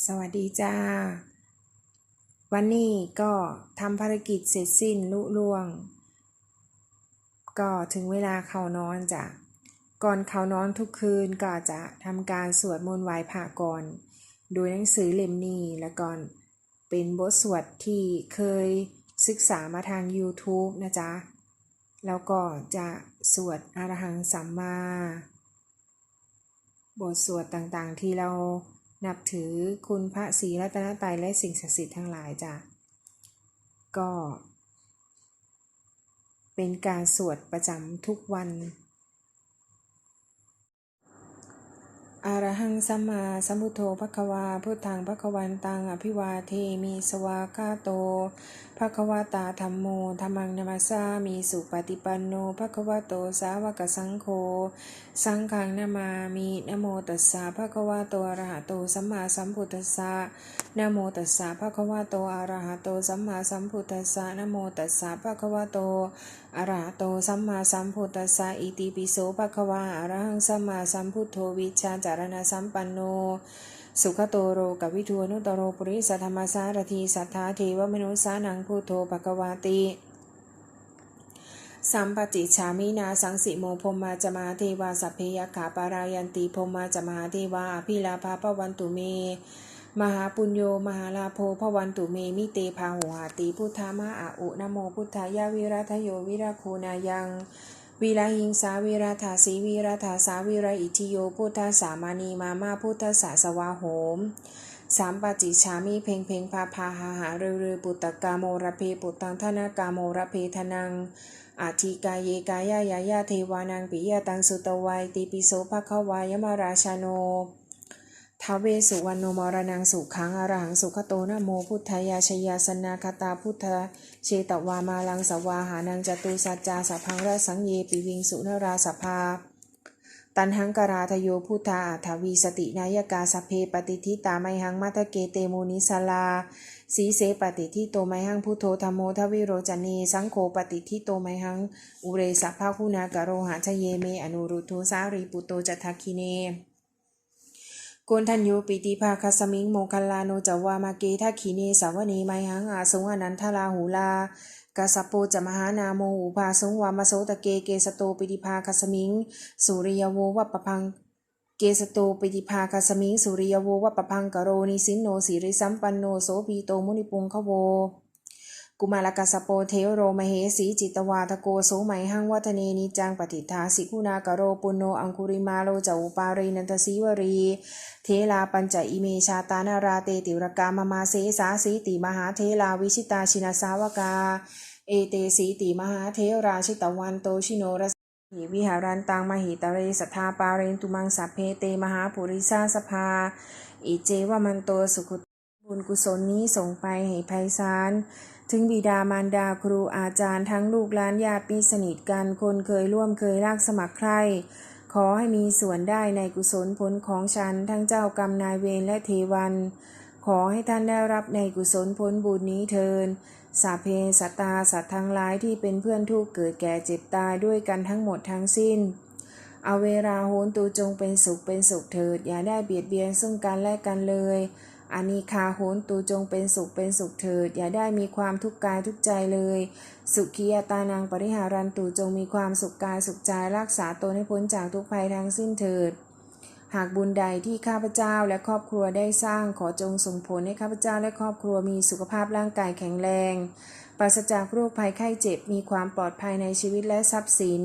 สวัสดีจ้า วันนี้ก็ทำภารกิจเสร็จสิ้นลุล่วง ก็ถึงเวลาเข้านอนจ้ะ ก่อนเข้านอนทุกคืนก็จะทำการสวดมนต์ไหว้พระก่อนโดยหนังสือเล่มนี้แล้วก่อนเป็นบทสวดที่เคยศึกษามาทาง YouTube นะจ๊ะ แล้วก็จะสวดอรหังสัมมา บทสวดต่างๆที่เรา นับถือคุณพระศรีรัตนตรัยและสิ่งศักดิ์สิทธิ์ทั้งหลายจ้ะ ก็ เป็นการสวดประจำทุกวัน อะระหังสัมมาสัมพุทโธภควาพุทธังภควันตังอภิวาเทมิสวากาโตภควตาธรรมโมธรรมังนามาสามีสุปฏิปันโนภควโตสาวกสังโฆสังฆังนามามินโมตัสสะภควโตอรหะโตสัมมาสัมพุทธัสสะนโมตัสสะภควโตอรหะโตสัมมาสัมพุทธัสสะนโมตัสสะภควโต อะระหะโตสัมมาสัมพุทธัสสะอิติปิโสภะคะวาอะระหังสัมมาสัมพุทโธวิชาจารณะสัมปันโน สุขโตโรกวิทูนุตตโรปุริสัทธรรมสารทีสัทธาเทวมนุสานังพุทโธภควาติสัมปจิชามินาสังสิโมพมมาจมาเทวาสัพเพยขาปารายันติพมมาจมาเทวาอภิลาภาปวันตุเม มหาปุญโย มหาลาโพพวันตุเมมิเตพาหุหาติพุทธามะอาอุนโมพุทธายาวิรัทโยวิราคูนายังวิราหิงสาวิราธาสีวิราธาสาวิราอิทิโยพุทธสามานีมามาพุทธสาสวาโหมสามปจิชามิเพ่งเพ่งพาพาหาหาเรือเรือปุตตกาโมระเพปุตตังธนากาโมระเพทนังอาทิกายเยกายายายาเทวานังปิยาตังสุตวัยติปิโสภควายมราชาโน ทาวเวสุวรรณโนมรนังสุขังอรหังสุขโตนะโมพุทธายาชยาสนาคตาพุทธเชตวามาลังสวาหานังจตุสัจจาสัพพังระสังเยปิวิงสุนราสภา ตันหังกราทโยพุทธาอัฏฐวีสตินายกาสเพปฏิทิตาไมหังมัทเกเตโมนิสลาสีเสปฏิทิโตไมหังพุทโธธรรมโมทวิโรจเนสังโฆปฏิทิโตไมหังอุเรสภาคุณากโรหะชเยเมอนุรุทโธสารีปุโตจัตทคิเน โกนทันโยปิติภาคสมิงโมคัลลาโนจาวามาเกทักขีเนสาวเนไมหังอาสงอนันทลาหูลากาสปโปจะมหานาโมอุภาสงวามาโสตะเกเกสโตปิติภาคสมิง สุริยโววัปปพังเกสโตปิติภาคสมิง สุริยโววัปปพังกโรนิสินโนสิริสัมปันโนโสปีโตมุนิปุงขโว กุมารกัสโปเทโรมเหสีจิตวาทโกโสไมหังวัฒเนนิจังปฏิทาสิกุณากโรปุโนอังคุริมาโลจะอุปารีนันทสีวรี เทลาปัญจอิเมชาตานาราเตติรกามมาเสสาสีติมหาเทลาวิชิตาชินาสาวกา เอเตสีติมหาเทราชิตวันโตชิโนรหิวิหารันตังมหิตเรสัทธาปาเรนตุมังสัพเพเตมหาปุริสาสภา อิเจวมันโตสุขุบุญกุศลนี้ส่งไปให้ไพศาล ถึงบิดามารดาครูอาจารย์ทั้งลูกหลานญาติมิตรสนิทกันคนเคยร่วมเคยรักสมัครใคร ขอให้มีส่วนได้ในกุศลผลของฉันทั้งเจ้ากรรมนายเวรและเทวัน ขอให้ท่านได้รับในกุศลผลบุญนี้เทินสาเพสตาสัตว์ทั้งหลายที่เป็นเพื่อนทุกข์เกิดแก่เจ็บตายด้วยกันทั้งหมดทั้งสิ้นเอาเวลาโหนตูจงเป็นสุขเป็นสุขเถิด อย่าได้เบียดเบียนซึ่งกันและกันเลย อานิคาโหนตูจงเป็นสุขเป็นสุขเถิด อย่าได้มีความทุกข์กายทุกใจเลย สุขียตานังปริหารันตูจงมีความสุขกายสุขใจรักษาตนให้พ้นจากทุกภัยทั้งสิ้นเถิด หากบุญใดที่ข้าพเจ้าและครอบครัวได้สร้างขอจงส่งผลให้ข้าพเจ้าและครอบครัวมีสุขภาพร่างกายแข็งแรง ปราศจากโรคภัยไข้เจ็บ มีความปลอดภัยในชีวิตและทรัพย์สิน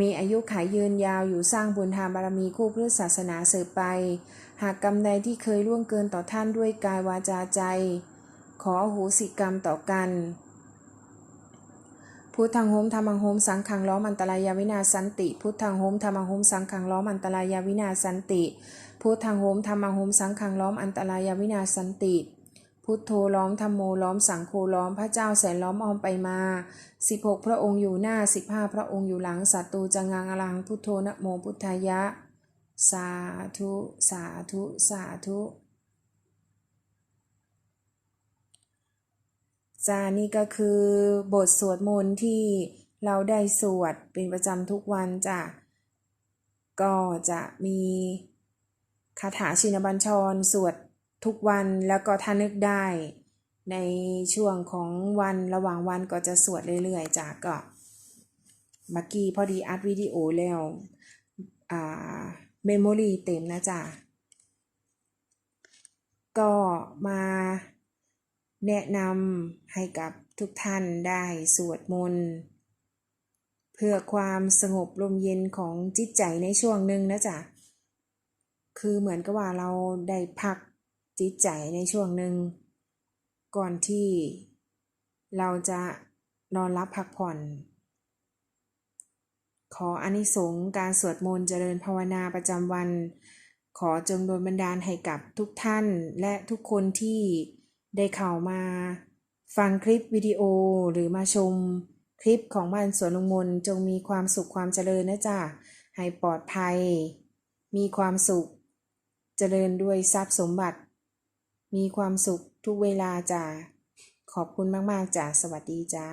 มีอายุขายยืนยาวอยู่สร้างบุญทานบารมีคู่เพื่อศาสนาสืบไป หากกรรมใดที่เคยล่วงเกินต่อท่านด้วยกายวาจาใจ ขออโหสิกรรมต่อกันพุทธังโหมธรรมังโหมสังขังล้อมอันตรายาวินาสันติ พุทธังโหมธรรมังโหมสังขังล้อมอันตรายาวินาสันติพุทธังโหมธรรมังโหมสังขังล้อมอันตรายาวินาสันติ พุทโธล้อมธรรมโมล้อมสังโฆล้อมพระเจ้าแสนล้อมอ้อมไปมาสิบหกพระองค์อยู่หน้าสิบห้าพระองค์อยู่หลังศัตรูจะงางอลังพุทโธนะโมพุทธายะ สาธุ สาธุ สาธุจานี่ก็คือบทสวดมนต์ที่เราได้สวดเป็นประจำทุกวันจ้ะก็จะมีคาถาชินบัญชรสวด ทุกวันแล้วก็ถ้านึกได้ ในช่วงของวันระหว่างวันก็จะสวดเรื่อยๆจ้ะก็เมื่อกี้พอดีอัดวิดีโอแล้วอ่าเมมโมรีเต็มนะจ๊ะก็มาแนะนำให้กับทุกท่านได้สวดมนต์เพื่อความสงบลมเย็นของจิตใจในช่วงหนึ่งนะจ๊ะ คือเหมือนกับว่าเราได้พัก จิตใจในช่วงหนึ่ง ก่อนที่เราจะนอนรับพักผ่อน ขออานิสงส์การสวดมนต์เจริญภาวนาประจำวัน ขอจงโดนบันดาลให้กับทุกท่านและทุกคนที่ได้เข้ามา ฟังคลิปวิดีโอหรือมาชมคลิปของบ้านสวนลุงมนจงมีความสุขความเจริญนะจ๊ะให้ปลอดภัย มีความสุข เจริญด้วยทรัพย์สมบัติ มีความสุขทุกเวลาจ้าขอบคุณมาก ๆจ้าสวัสดีจ้า